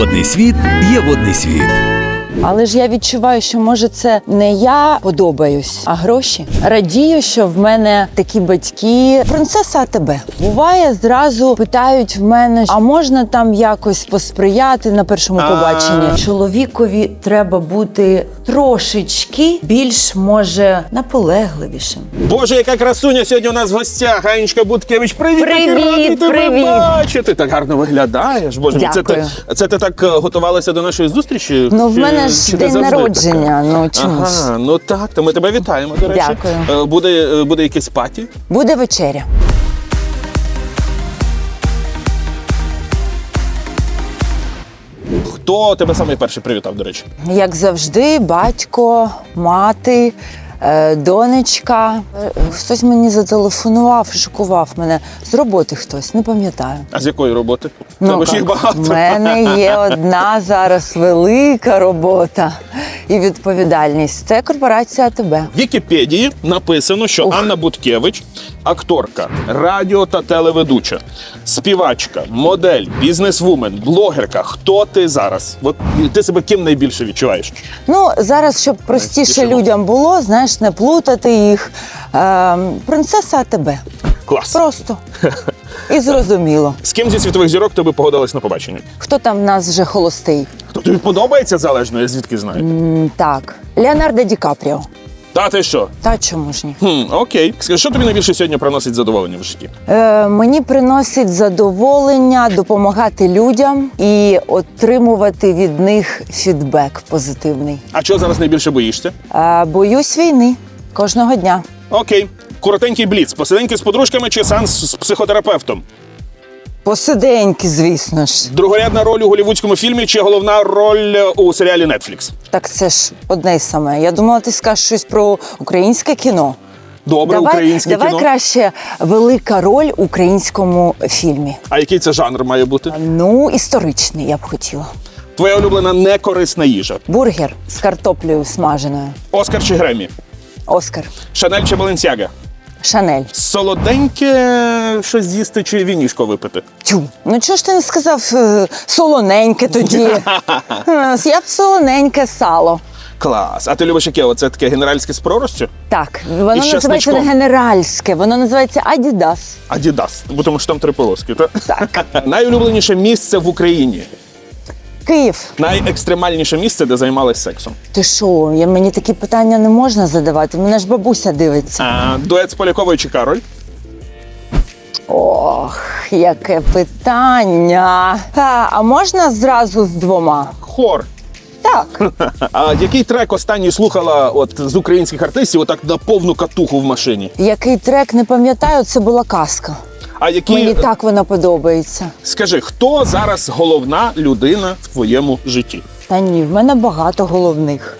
Водний світ є водний світ. Але ж я відчуваю, що може це не я подобаюсь, а гроші. Радію, що в мене такі батьки. Принцеса АТБ. Буває, зразу питають в мене, а можна там якось посприяти на першому побаченні. Чоловікові треба бути трошечки більш може наполегливішим. Боже, яка красуня сьогодні у нас в гостях. Анечка Буткевич, привіт! Привіт, радий тебе привіт. бачити. Так гарно виглядаєш. Боже, мій, це ти, Дякую. це ти так е, готувалася до нашої зустрічі? Ну, в Чи- мене ж чи ти день завжди народження, така? ну, чому ж? Ага, ну так, то ми тебе вітаємо, до речі. Дякую. Е, Буде, е, буде якесь паті. Буде вечеря. Хто тебе самий перший привітав, до речі? Як завжди, батько, мати, е, донечка. Е, Хтось мені зателефонував, шокував мене. З роботи хтось, не пам'ятаю. А з якої роботи? Тебе ж їх багато. в мене є одна зараз велика робота і відповідальність. Це корпорація АТБ. В Вікіпедії написано, що Анна Буткевич акторка, радіо та телеведуча, співачка, модель, бізнесвумен, блогерка. Хто ти зараз? От ти себе ким найбільше відчуваєш? Ну зараз, щоб простіше людям було, знаєш, не плутати їх. Е, принцеса АТБ. Клас. Просто і зрозуміло. З ким зі світових зірок тобі погодилась на побачення? Хто там в нас вже холостий? Хто тобі подобається залежно, я звідки знаю? М, Так, Леонардо Ді Капріо. Та ти що? Та чому ж ні? Хм, окей. Скажи, що тобі найбільше сьогодні приносить задоволення в житті? Е, мені приносить задоволення допомагати людям і отримувати від них фідбек позитивний. А чого зараз найбільше боїшся? Е, боюсь війни кожного дня. Окей. Коротенький бліц, посиденьки з подружками чи сеанс з психотерапевтом? Посиденьки, звісно ж. Другорядна роль у голівудському фільмі чи головна роль у серіалі Netflix? Так це ж одне й саме. Я думала, ти скажеш щось про українське кіно. Добре, давай українське давай кіно. краще велика роль у українському фільмі. А який це жанр має бути? Ну, історичний, я б хотіла. Твоя улюблена некорисна їжа. Бургер з картоплею смаженою. Оскар чи Гремі? Оскар. Шанель чи Баленсяга? Шанель. Солоденьке щось з'їсти чи вінішко випити? Тю. Ну чого ж ти не сказав е, солоненьке тоді? Е, Я б солоненьке сало. Клас. А ти любиш яке? Оце таке генеральське з проростю? Так, І воно з називається не генеральське, воно називається Адідас. Адідас. Бо тому що там три полоски, так? Так. Найулюбленіше місце в Україні. Київ. Найекстремальніше місце, де займалась сексом. Ти що? Я, мені такі питання не можна задавати. Мене ж бабуся дивиться. А, дует з Поляковою чи Кароль? Ох, яке питання. А, а можна зразу з двома? Хор. Так. А який трек останній слухала от з українських артистів, отак на повну катуху в машині? Який трек не пам'ятаю, це була казка. А які Мені так вона подобається. скажи, хто зараз головна людина в твоєму житті? Та ні, в мене багато головних.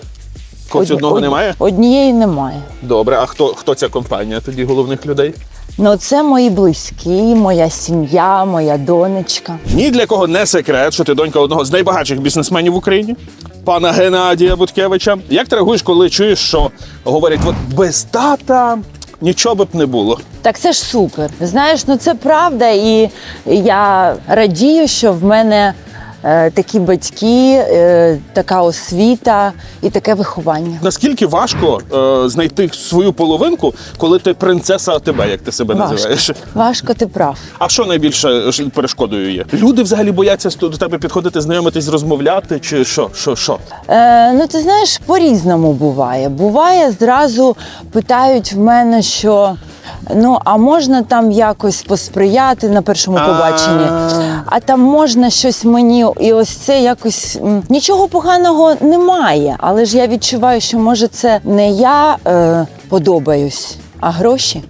Когось Одні- одного од- немає? Однієї немає. Добре, а хто хто ця компанія тоді головних людей? Ну, це мої близькі, моя сім'я, моя донечка. Ні для кого не секрет, що ти донька одного з найбагатших бізнесменів в Україні, пана Геннадія Буткевича. Як ти реагуєш, коли чуєш, що говорять, от без тата нічого б не було? Так це ж супер. Знаєш, ну це правда, і я радію, що в мене такі батьки, е, така освіта і таке виховання. Наскільки важко е, знайти свою половинку, коли ти принцеса тебе, як ти себе називаєш? Важко. Важко, ти прав. А що найбільше перешкодою є? Люди взагалі бояться до тебе підходити, знайомитись, розмовляти, чи що? Що, що? Е, ну, ти знаєш, по-різному буває. Буває, зразу питають в мене, що ну, а можна там якось посприяти на першому побаченні, а там можна щось мені, і ось це якось нічого поганого немає. Але ж я відчуваю, що може це не я е, подобаюсь, а гроші.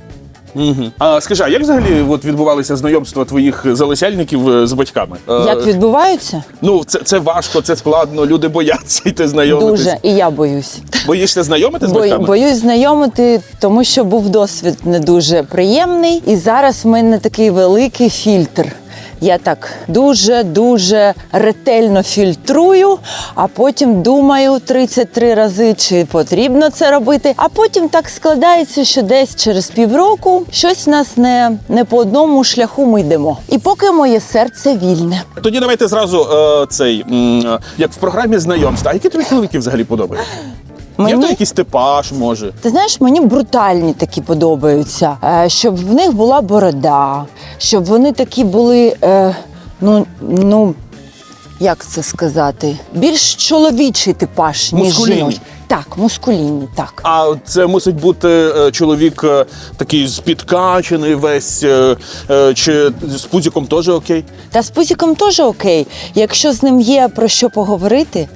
Угу. А скажи, а як взагалі от відбувалися знайомства твоїх залицяльників е, з батьками? Е, Як відбуваються? Ну, це, це важко, це складно, люди бояться йти знайомитись. Дуже, і я боюсь. Боїшся знайомити з Бо, батьками? боюсь знайомити, тому що був досвід не дуже приємний. І зараз в мене такий великий фільтр. Я так дуже дуже ретельно фільтрую, а потім думаю 33 рази, чи потрібно це робити. А потім так складається, що десь через півроку щось в нас не, не по одному шляху ми йдемо. І поки моє серце вільне. Тоді давайте зразу е, цей, м, е, як в програмі знайомств. А які тобі чоловіки взагалі подобаються? Є Мені? то якийсь типаж, може? Ти знаєш, мені брутальні такі подобаються, Е, щоб в них була борода, щоб вони такі були, е, ну, ну як це сказати, більш чоловічий типаж, ніж Мускулінні. жіночий. Так, мускулінні, так. А це мусить бути е, чоловік е, такий спідкачений весь, е, е, чи з пузиком теж окей? Та з пузіком теж окей. Якщо з ним є про що поговорити,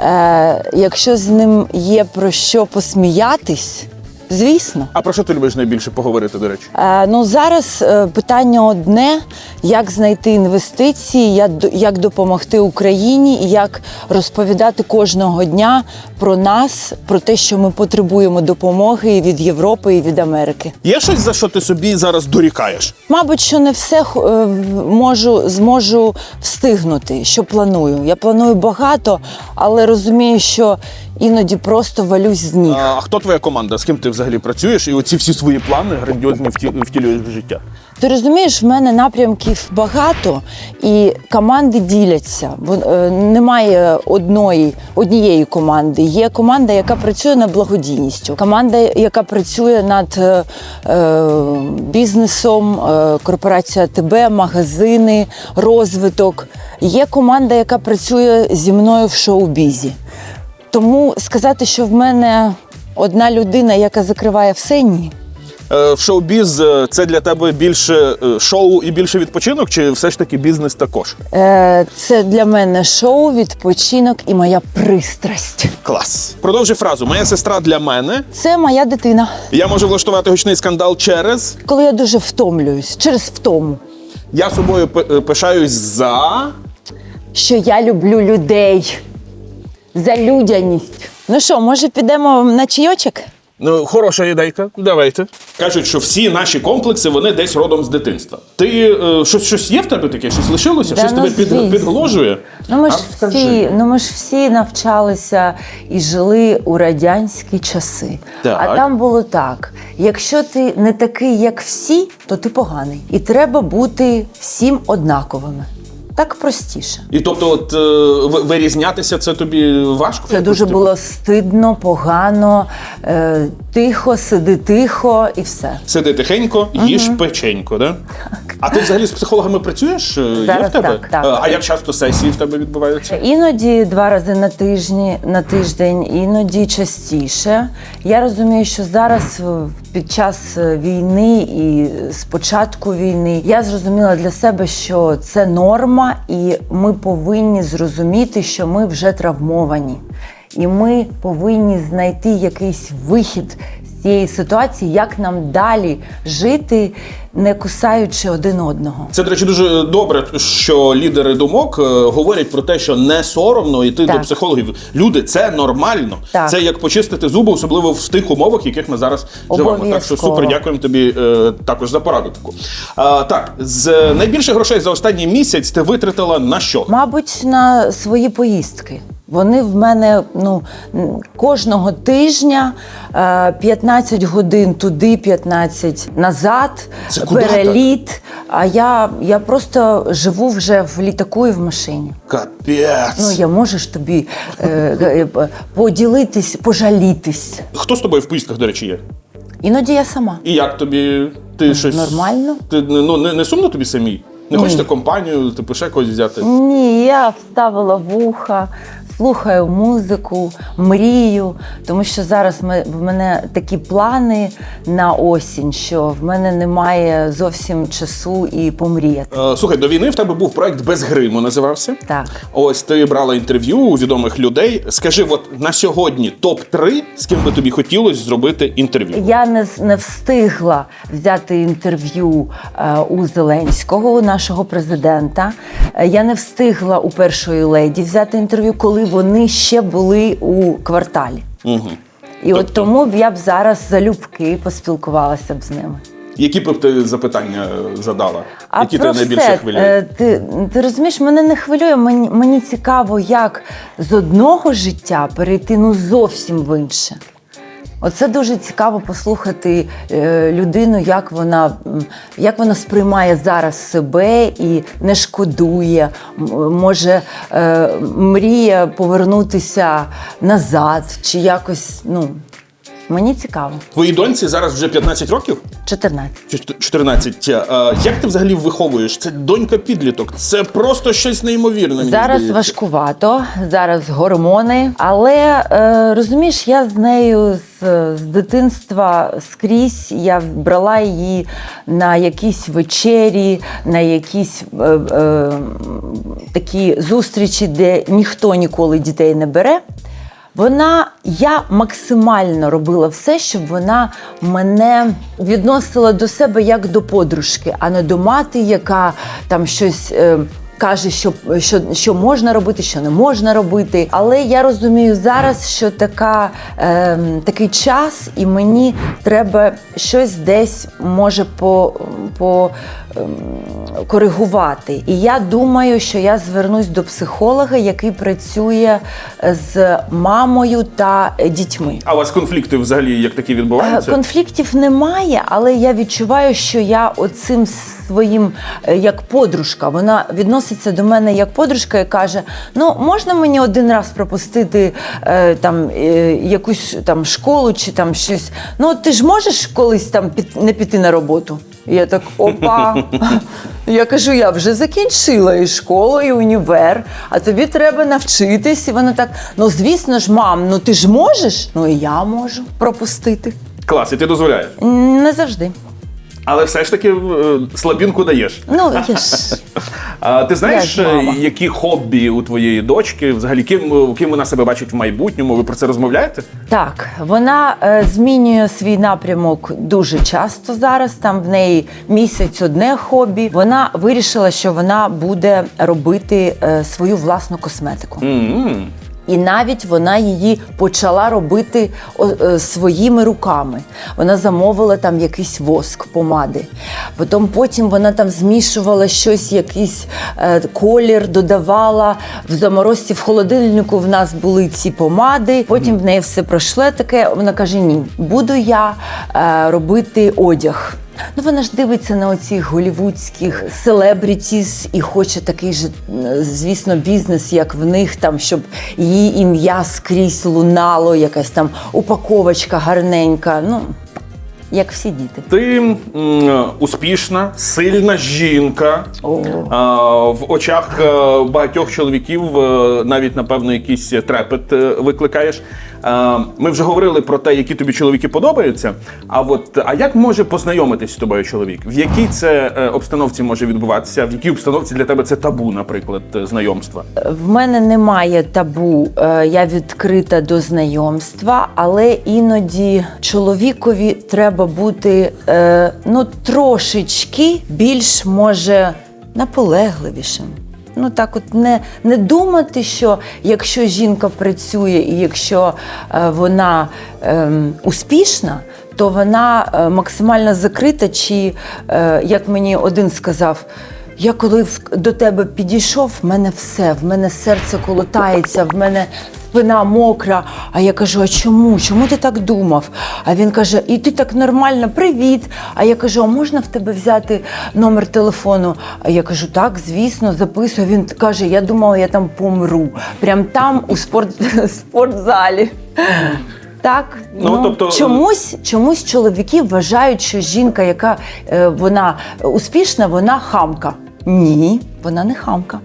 е, якщо з ним є про що посміятись, звісно. А про що ти любиш найбільше поговорити, до речі? Е, ну зараз е, питання одне: як знайти інвестиції, як, як допомогти Україні і як розповідати кожного дня про нас, про те, що ми потребуємо допомоги і від Європи, і від Америки. Є щось, за що ти собі зараз дорікаєш? Мабуть, що не все е, можу зможу встигнути, що планую. Я планую багато, але розумію, що іноді просто валюсь з ніг. А, а хто твоя команда? З ким ти взагалі працюєш? І оці всі свої плани грандіозні вті- втілюєш в життя? Ти розумієш, в мене напрямків багато, і команди діляться. Бо е, немає одної однієї команди. Є команда, яка працює над благодійністю, команда, яка працює над е, е, бізнесом, е, корпорація ТБ, магазини, розвиток. Є команда, яка працює зі мною в шоу-бізі. Тому сказати, що в мене одна людина, яка закриває все, ні. Е, В шоу-біз е, це для тебе більше е, шоу і більше відпочинок, чи все ж таки бізнес також? Е, Це для мене шоу, відпочинок і моя пристрасть. Клас. Продовжи фразу. Моя сестра для мене. Це моя дитина. Я можу влаштувати гучний скандал через. Коли я дуже втомлююсь, через втому, Я собою пи- е, пишаюсь за. що я люблю людей за людяність. Ну що, може підемо на чайочок? Ну, хороша ідейка. Давайте. Кажуть, що всі наші комплекси вони десь родом з дитинства. Ти е, щось, щось є в тебе таке? Щось лишилося? Да щось ну, тебе під, звісно. підгложує? Ну ми ж А скажи. всі, ну ми ж всі навчалися і жили у радянські часи. Так. А там було так: якщо ти не такий, як всі, то ти поганий. І треба бути всім однаковими. Так простіше. І тобто, от е, вирізнятися це тобі важко? Це дуже було стидно, погано, е, тихо, сиди тихо і все. Сиди тихенько, їж печенько, да? А ти взагалі з психологами працюєш? Е, Є в тебе? так, так. Е, А як часто сесії в тебе відбуваються? Іноді два рази на тижні на тиждень, іноді частіше. Я розумію, що зараз під час е, війни і з початку війни. Я зрозуміла для себе, що це норма, і ми повинні зрозуміти, що ми вже травмовані, і ми повинні знайти якийсь вихід цієї ситуації, як нам далі жити, не кусаючи один одного. Це, до речі, дуже добре, що лідери думок е, говорять про те, що не соромно йти Так. до психологів. Люди, це нормально. Так. Це як почистити зуби, особливо в тих умовах, в яких ми зараз живемо. Так що супер, дякуємо тобі е, також за пораду таку. А, так, з найбільше грошей за останній місяць ти витратила на що? Мабуть, на свої поїздки. Вони в мене ну кожного тижня е, 15 годин туди, 15 назад, Це переліт. А я, я просто живу вже в літаку і в машині. Капець. Ну я можу ж тобі е, е, е, поділитись, пожалітись. Хто з тобою в поїздках, до речі, є? Іноді я сама. І як тобі? Ти щось Нормально. Ти ну не, не сумно тобі самій? Не хочете компанію, типу ще когось взяти? Ні, я вставила вуха, слухаю музику, мрію, тому що зараз ми, в мене такі плани на осінь, що в мене немає зовсім часу і помріяти. Е, Слухай, до війни в тебе був проект без гриму, називався. Так. Ось ти брала інтерв'ю у відомих людей. Скажи, от на сьогодні топ 3 з ким би тобі хотілося зробити інтерв'ю? Я не, не встигла взяти інтерв'ю е, у Зеленського, у нашого президента. Е, Я не встигла у першої леді взяти інтерв'ю, коли вони ще були у кварталі. Угу. І от тому б я б зараз залюбки поспілкувалася б з ними. Які б ти запитання е, задала? А Які про тебе найбільше хвилює? е, Ти, ти розумієш, мене не хвилює. Мені, мені цікаво, як з одного життя перейти ну зовсім в інше. Оце дуже цікаво послухати е, людину, як вона, як вона сприймає зараз себе і не шкодує, може е, мріє повернутися назад, чи якось. Ну, мені цікаво. Твоїй доньці зараз вже 15 років? 14. Чи 14. Е, Як ти взагалі виховуєш? Це донька підліток. Це просто щось неймовірне. мені Зараз здається. важкувато, зараз гормони. Але е, розумієш, я з нею з, з дитинства скрізь я брала її на якісь вечері, на якісь е, е, такі зустрічі, де ніхто ніколи дітей не бере. Вона, я максимально робила все, щоб вона мене відносила до себе як до подружки, а не до мати, яка там щось. Е, Каже, що, що, що можна робити, що не можна робити. Але я розумію зараз, що така, е, такий час, і мені треба щось десь може по, по ем, коригувати. І я думаю, що я звернусь до психолога, який працює з мамою та дітьми. А у вас конфлікти взагалі як такі Е, відбуваються? Конфліктів немає, але я відчуваю, що я оцим своїм е, як подружка, вона відноситься до мене як подружка і каже: Ну, можна мені один раз пропустити е, там е, якусь там школу чи там щось. Ну, ти ж можеш колись там піт- не піти на роботу? І я так опа. Я кажу, я вже закінчила і школу, і універ, а тобі треба навчитись. І вона так: ну звісно ж, мам, ну ти ж можеш? Ну і я можу пропустити. Клас, і ти дозволяєш. Не завжди. Але все ж таки е, слабінку даєш. Ну, я ж А ти знаєш, Я е, які хобі у твоєї дочки? Взагалі, ким, ким вона себе бачить в майбутньому? Ви про це розмовляєте? так. Вона е, змінює свій напрямок дуже часто зараз. Там в неї місяць одне хобі. Вона вирішила, що вона буде робити е, свою власну косметику. М-м. І навіть вона її почала робити е, своїми руками. Вона замовила там якийсь воск, помади. Потім потім вона там змішувала щось, якийсь е, колір, додавала в заморозці в холодильнику. В нас були ці помади. Потім в неї все пройшло таке. Вона каже: Ні, буду я е, робити одяг. Ну, вона ж дивиться на оцих голівудських селебрітіс і хоче такий же, звісно, бізнес, як в них, там, щоб її ім'я скрізь лунало, якась там упаковочка гарненька. Ну, як всі діти. Ти м, успішна, сильна жінка. О. А, в очах е, багатьох чоловіків е, навіть, напевно, якийсь трепет е, викликаєш. А, Ми вже говорили про те, які тобі чоловіки подобаються. А от а як може познайомитись з тобою чоловік? В якій це е, обстановці може відбуватися? В якій обстановці для тебе це табу, наприклад, е, знайомства? В мене немає табу, е, я відкрита до знайомства, але іноді чоловікові треба бути е, ну, трошечки більш може наполегливішим. Ну так, от не, не думати, що якщо жінка працює і якщо е, вона е, успішна, то вона е, максимально закрита, чи е, як мені один сказав. Я коли до тебе підійшов, в мене все, в мене серце колотається, в мене спина мокра. А я кажу: а чому? Чому ти так думав? А він каже: І ти так нормально, привіт. А я кажу: а можна в тебе взяти номер телефону? А я кажу, так, звісно, записую. Він каже: Я думала, я там помру. Прям там у спорт, спортзалі. Так, Ну, тобто- чомусь, чомусь чоловіки вважають, що жінка, яка е, вона успішна, вона хамка. Ні, вона не хамка.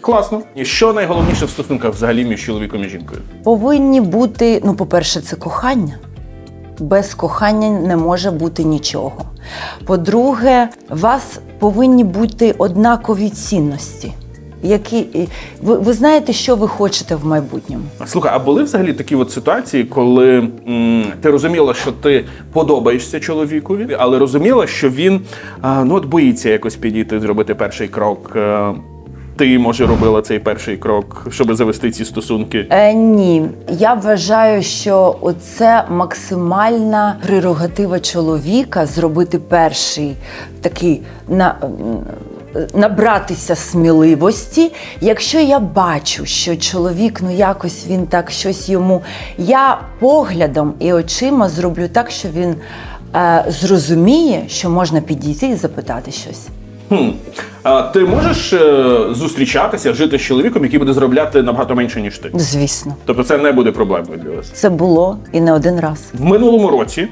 Класно. І що найголовніше в стосунках взагалі між чоловіком і жінкою? Повинні бути, ну, по-перше, це кохання. Без кохання не може бути нічого. По-друге, у вас повинні бути однакові цінності. Які, ви, ви знаєте, що ви хочете в майбутньому. Слухай, а були взагалі такі от ситуації, коли м, ти розуміла, що ти подобаєшся чоловікові, але розуміла, що він а, ну от боїться якось підійти, зробити перший крок. Е, ти може робила цей перший крок, щоб завести ці стосунки? Е, ні, я вважаю, що оце максимальна прерогатива чоловіка зробити перший такий на. Набратися сміливості, якщо я бачу, що чоловік, ну якось він так щось йому. Я поглядом і очима зроблю так, що він е, зрозуміє, що можна підійти і запитати щось. Хм. А ти можеш е, зустрічатися, жити з чоловіком, який буде заробляти набагато менше, ніж ти? Звісно, Тобто це не буде проблемою для вас. це було і не один раз. В минулому році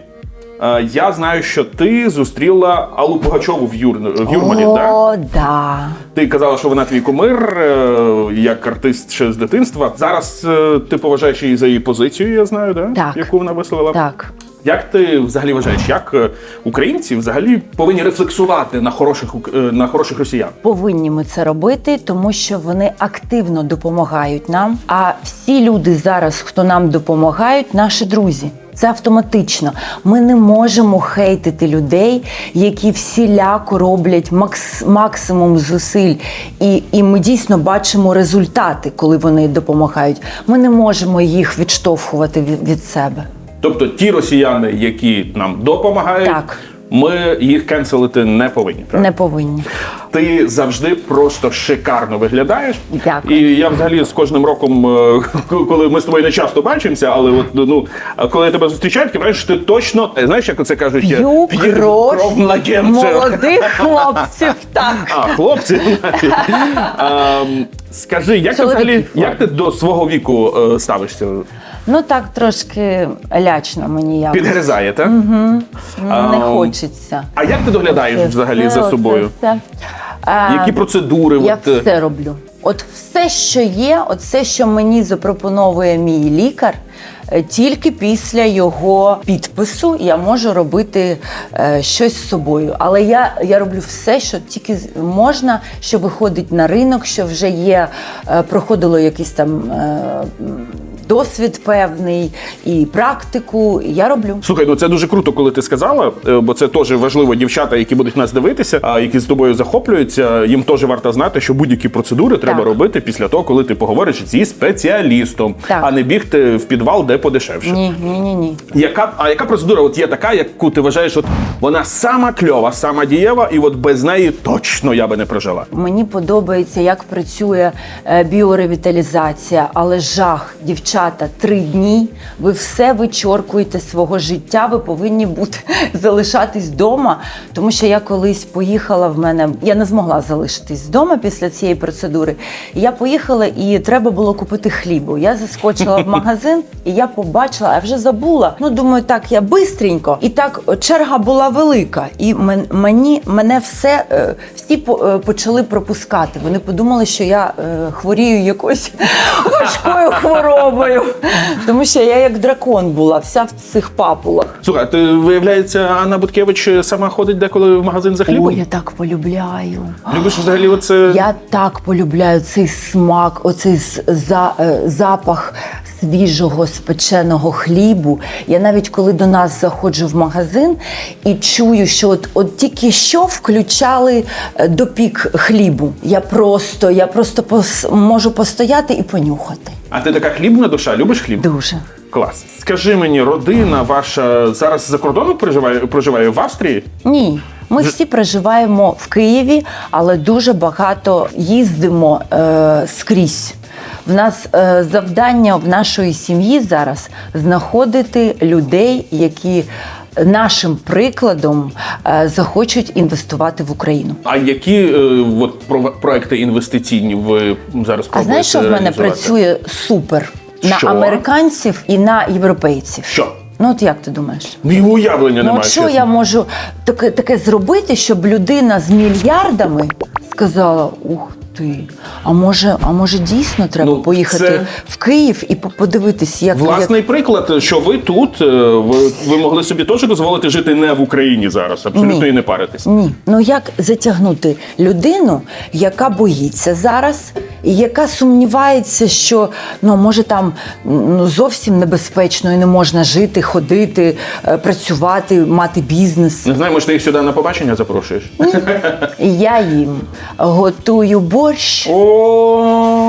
я знаю, що ти зустріла Аллу Пугачову в, Юр... в Юрмалі. так? Да. Ти казала, що вона твій кумир, е, як артист ще з дитинства. Зараз е, ти поважаєш її за її позицію, я знаю, да? Так. яку вона висловила. Так. Як ти взагалі вважаєш, як е, українці взагалі повинні рефлексувати на хороших е, на хороших росіян? Повинні ми це робити, тому що вони активно допомагають нам. А всі люди зараз, хто нам допомагають, наші друзі. Це автоматично. Ми не можемо хейтити людей, які всіляко роблять макс, максимум зусиль, і, і ми дійсно бачимо результати, коли вони допомагають. Ми не можемо їх відштовхувати від, від себе. Тобто ті росіяни, які нам допомагають, Так. Ми їх кенселити не повинні. правильно? Не повинні. Ти завжди просто шикарно виглядаєш. Дякую. І я взагалі з кожним роком, е, коли ми з тобою не часто бачимося, але от ну коли я тебе зустрічаю, ти знаєш, ти точно знаєш, як це кажуть, е, П'ю п'є кров младенця. молодих хлопців. Так. А, хлопці. Ем, Скажи, як ти Чоловіків, взагалі як ти до свого віку е, ставишся? Ну так трошки лячно мені якось. Підгризає, так? Не Ам, хочеться. А як ти доглядаєш Оце взагалі все, за оце собою? все. А, Які процедури? Я от, е, все роблю. От все, що є, от все, що мені запропоновує мій лікар, е, тільки після його підпису я можу робити е, щось з собою. Але я, я роблю все, що тільки можна, що виходить на ринок, що вже є, е, проходило якийсь там. Досвід певний і практику я роблю. Слухай, ну це дуже круто, коли ти сказала, е, бо це теж важливо дівчата, які будуть нас дивитися, а які з тобою захоплюються. Їм теж варто знати, що будь-які процедури треба Так. робити після того, коли ти поговориш зі спеціалістом, Так. а не бігти в підвал, де подешевше. Ні, ні, ні, ні. Яка а яка процедура? От є така, яку ти вважаєш, от вона сама кльова, сама дієва, і от без неї точно я би не прожила. Мені подобається, як працює е, біоревіталізація, але жах, дівчата, три дні. Ви все вичоркуєте свого життя. Ви повинні бути залишатись вдома. Тому що я колись поїхала в мене, я не змогла залишитись вдома після цієї процедури. І я поїхала, і треба було купити хлібу. Я заскочила в магазин, і я побачила, а вже забула. Ну думаю, так я бистренько. І так черга була велика. І мені мене все е, всі е, почали пропускати. Вони подумали, що я е, хворію якоюсь важкою хворобою, тому що я як дракон була, вся в цих папулах. Слухай, а ти виявляється, Анна Буткевич сама ходить деколи в магазин за хлібом? Ой, я так полюбляю. Любиш взагалі оце? Я так полюбляю цей смак, оцей з- за, е, запах свіжого спеченого хлібу. Я навіть коли до нас заходжу в магазин і чую, що от, от тільки що включали е, допік хлібу. Я просто, я просто пос, можу постояти і понюхати. А ти така хлібна душа? Любиш хліб? Дуже. Клас. Скажи мені, родина ваша зараз за кордоном проживає, проживає в Австрії? Ні. Ми всі проживаємо в Києві, але дуже багато їздимо е, скрізь. В нас е, завдання в нашої сім'ї зараз знаходити людей, які нашим прикладом е, захочуть інвестувати в Україну. А які е, от, проекти інвестиційні ви зараз А знаєш, що в мене працює супер на Що? американців і на європейців? Що? Ну от як ти думаєш? Ну, і уявлення Ну, немає. от що чесно. я можу таке, таке зробити, щоб людина з мільярдами сказала: Ух ти, а може, а може дійсно треба Ну, поїхати це- в Київ і по- подивитись, як Власний приклад, що ви тут, е, ви, ви могли собі теж дозволити жити не в Україні зараз, абсолютно Ні. і не паритись. Ні, ну як затягнути людину, яка боїться зараз, яка сумнівається, що ну може там ну зовсім небезпечно і не можна жити, ходити, е, працювати, мати бізнес. Не знаю, може ти їх сюди на побачення запрошуєш? Я їм готую борщ.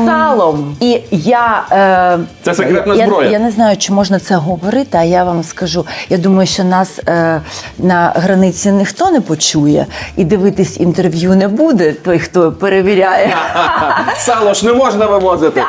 Салом. І я е, Це секретна я, зброя. Я не знаю, чи можна це говорити, а я вам скажу. Я думаю, що нас е, на границі ніхто не почує, і дивитись інтерв'ю не буде той, хто перевіряє. Сало ж не можна вивозити.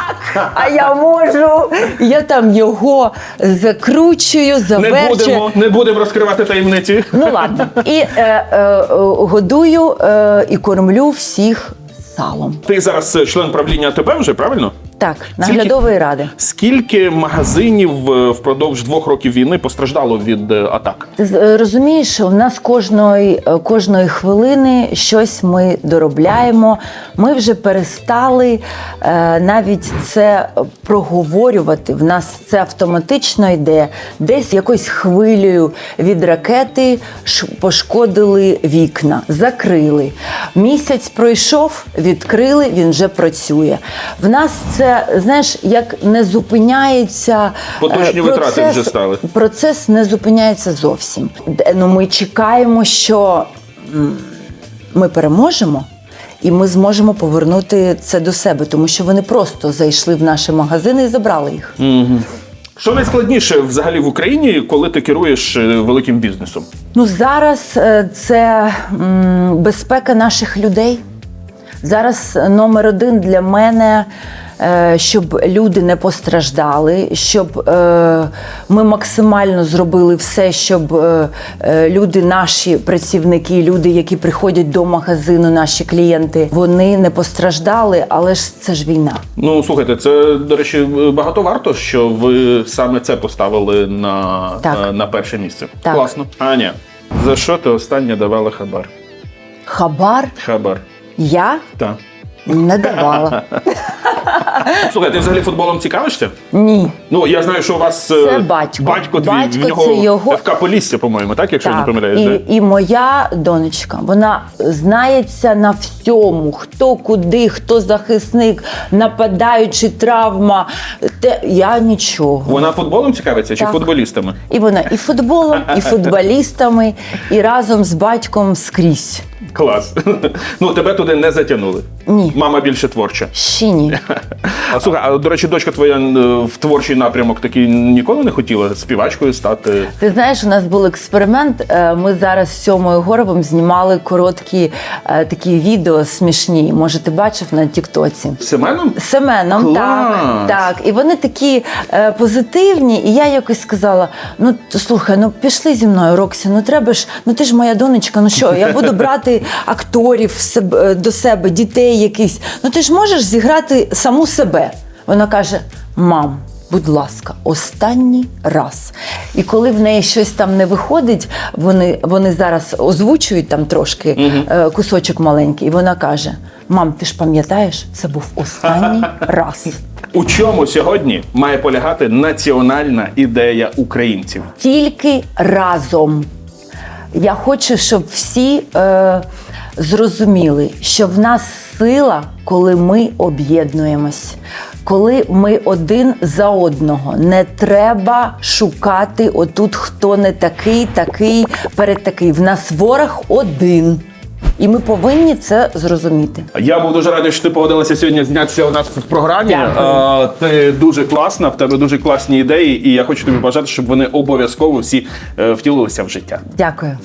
А я можу. Я там його закручую, Не будемо, не будемо розкривати таємниці. Ну ладно. І е, е, е, годую е, і кормлю всіх салом. Ти зараз е, член правління АТБ вже, правильно? Так, наглядової ради. Скільки магазинів е, впродовж двох років війни постраждало від е, атак? Е, розумієш, в нас кожної, кожної хвилини щось ми доробляємо. Ми вже перестали е, навіть це проговорювати. В нас це автоматично йде. Десь якоюсь хвилею від ракети пошкодили вікна, закрили. Місяць пройшов, відкрили, він вже працює. В нас це, знаєш, як не зупиняється е, Поточні витрати вже стали. Процес не зупиняється зовсім. Ну, ми чекаємо, що ми переможемо. І ми зможемо повернути це до себе, тому що вони просто зайшли в наші магазини і забрали їх. Що найскладніше взагалі в Україні, коли ти керуєш е, великим бізнесом? Ну зараз е, це м, безпека наших людей. Зараз номер один для мене, щоб люди не постраждали, щоб е, ми максимально зробили все, щоб е, е, люди, наші працівники, люди, які приходять до магазину, наші клієнти, вони не постраждали, але ж це ж війна. Ну слухайте, це до речі, багато варто, що ви саме це поставили на, Так. на перше місце. Так. Класно. Аня, за що ти останнє давала хабар? Хабар Хабар. я Так. не давала. Слухай, ти взагалі футболом цікавишся? Ні. Ну я знаю, що у вас Це е, батько. батько твій Батько в нього це його- ФК Полісся, по-моєму, так, якщо я не помиляюсь, і, і моя донечка, вона знається на всьому, хто куди, хто захисник, нападаючи, травма. Те, я нічого. Вона футболом цікавиться чи Так. футболістами? І вона і футболом, і футболістами, і разом з батьком скрізь. Клас. Ну тебе туди не затягнули. Ні. Мама більше творча. Ще ні. А слухай, а до речі, дочка твоя е, в творчий напрямок такий ніколи не хотіла співачкою стати. Ти знаєш, у нас був експеримент. Е, Ми зараз з Сьомою Горобом знімали короткі е, такі відео смішні. Може, ти бачив на Тіктоці. Семеном? Семеном, Клас! так, так. І вони такі позитивні. І я якось сказала: ну слухай, ну пішли зі мною, Роксі, ну треба ж, ну ти ж моя донечка, ну що, я буду брати акторів до себе, дітей якихось. Ну ти ж можеш зіграти саму себе. Вона каже: Мам. Будь ласка, останній раз. І коли в неї щось там не виходить, вони, вони зараз озвучують там трошки е, кусочок маленький, і вона каже: Мам, ти ж пам'ятаєш, це був останній раз. У чому сьогодні має полягати національна ідея українців? Тільки разом. Я хочу, щоб всі е, зрозуміли, що в нас сила, коли ми об'єднуємось, коли ми один за одного. Не треба шукати отут, хто не такий, такий, перед такий. В нас ворог один. І ми повинні це зрозуміти. Я був дуже радий, що ти погодилася сьогодні знятися у нас в програмі. Дякую. Ти дуже класна, в тебе дуже класні ідеї, і я хочу тобі бажати, щоб вони обов'язково всі е, втілилися в життя. Дякую.